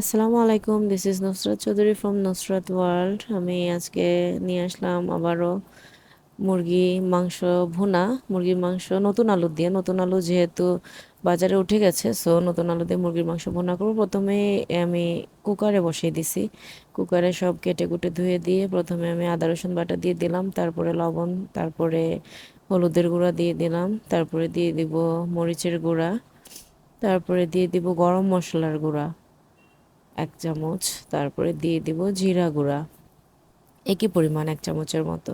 আসসালামু আলাইকুম this is Nusrat Chowdhury from Nusrat world আমি আজকে নিয়ে আসলাম আবারও মুরগি, মাংস, ভুনা, মুরগির মাংস, নতুন আলু দিয়ে। নতুন আলু যেহেতু বাজারে উঠে গেছে সো নতুন আলু দিয়ে মুরগির মাংস, ভুনা করব। প্রথমে আমি কুকারে বসিয়ে দিছি। কুকারে সব কেটে কুটে ধুয়ে দিয়ে প্রথমে আমি আদা, রসুন বাটা দিয়ে দিলাম, তারপরে লবণ, তারপরে হলুদের গুঁড়া দিয়ে দিলাম, তারপরে দিয়ে দিব মরিচের গুঁড়া, তারপরে দিয়ে দিব গরম মশলার গুঁড়া। এক চামচ, তারপরে দিয়ে দিব জিরা গুঁড়া। একই পরিমাণ এক চামচের মতো।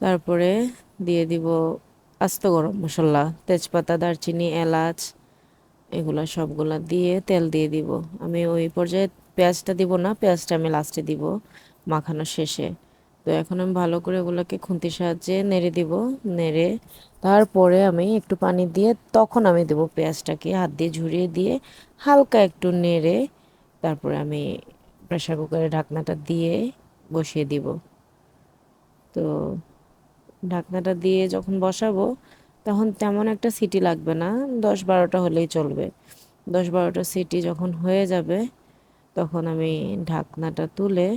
তারপরে দিয়ে দিব আস্ত গরম মশলা, তেজপাতা, দারচিনি, এলাচ, এগুলা সবগুলা দিয়ে তেল দিয়ে দিব। আমি ওই পর্যায়ে পেঁয়াজটা দিব না, পেঁয়াজটা আমি লাস্টে দিব মাখানোর শেষে। তো এখন আমি ভালো করে ওগুলোকে খুন্তির সাহায্যে নেড়ে দিব, নেড়ে তারপরে আমি একটু পানি দিয়ে তখন আমি দেবো পেঁয়াজটাকে, হাত দিয়ে ঝুরিয়ে দিয়ে হালকা একটু নেড়ে তারপরে আমি প্রেশার কুকারে ঢাকনাটা দিয়ে বসিয়ে দিব। তো ঢাকনাটা দিয়ে যখন বসাবো, তখন তেমন একটা সিটি লাগবে না দশ বারোটা হলেই চলবে। দশ বারোটা সিটি যখন হয়ে যাবে, তখন আমি ঢাকনাটা তুলে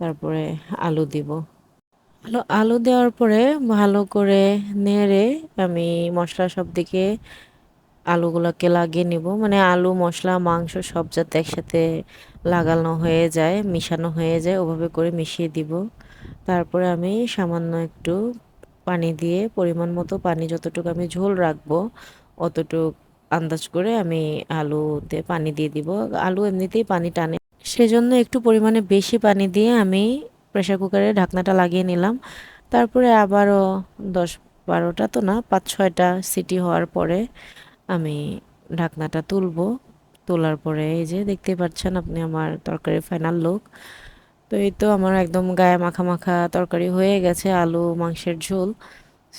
তারপরে আলু দিব। আলু আলু দেওয়ার পরে ভালো করে নেড়ে আমি মশলা সব দিকে আলুগুলোকে লাগিয়ে নিব। মানে আলু, মশলা, মাংস সব যাতে একসাথে লাগানো হয়ে যায়, মিশানো হয়ে যায়, ওভাবে করে মিশিয়ে দিব। তারপরে আমি সামান্য একটু পানি দিয়ে পরিমাণ মতো পানি যতটুকু আমি ঝোল রাখব, অতটুক আন্দাজ করে আমি আলুতে পানি দিয়ে দিব। আলু এমনিতেই পানি টানে। সেজন্য একটু পরিমাণে বেশি পানি দিয়ে আমি প্রেশার কুকারে ঢাকনাটা লাগিয়ে নিলাম। তারপরে আবারও দশ বারোটা তো না পাঁচ ছয়টা সিটি হওয়ার পরে আমি ঢাকনাটা তুলবো। তোলার পরে এই যে দেখতে পাচ্ছেন আপনি আমার তরকারি ফাইনাল লুক তো এই তো আমার একদম গায়ে মাখা মাখা তরকারি হয়ে গেছে, আলু, মাংসের ঝোল।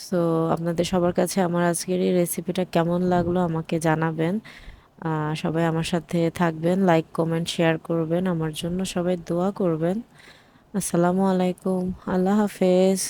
সো আপনাদের সবার কাছে আমার আজকের এই রেসিপিটা কেমন লাগল আমাকে জানাবেন। সবাই আমার সাথে থাকবেন লাইক কমেন্ট শেয়ার করবেন। আমার জন্য সবাই দোয়া করবেন। আসসালামু আলাইকুম, আল্লাহ হাফেজ।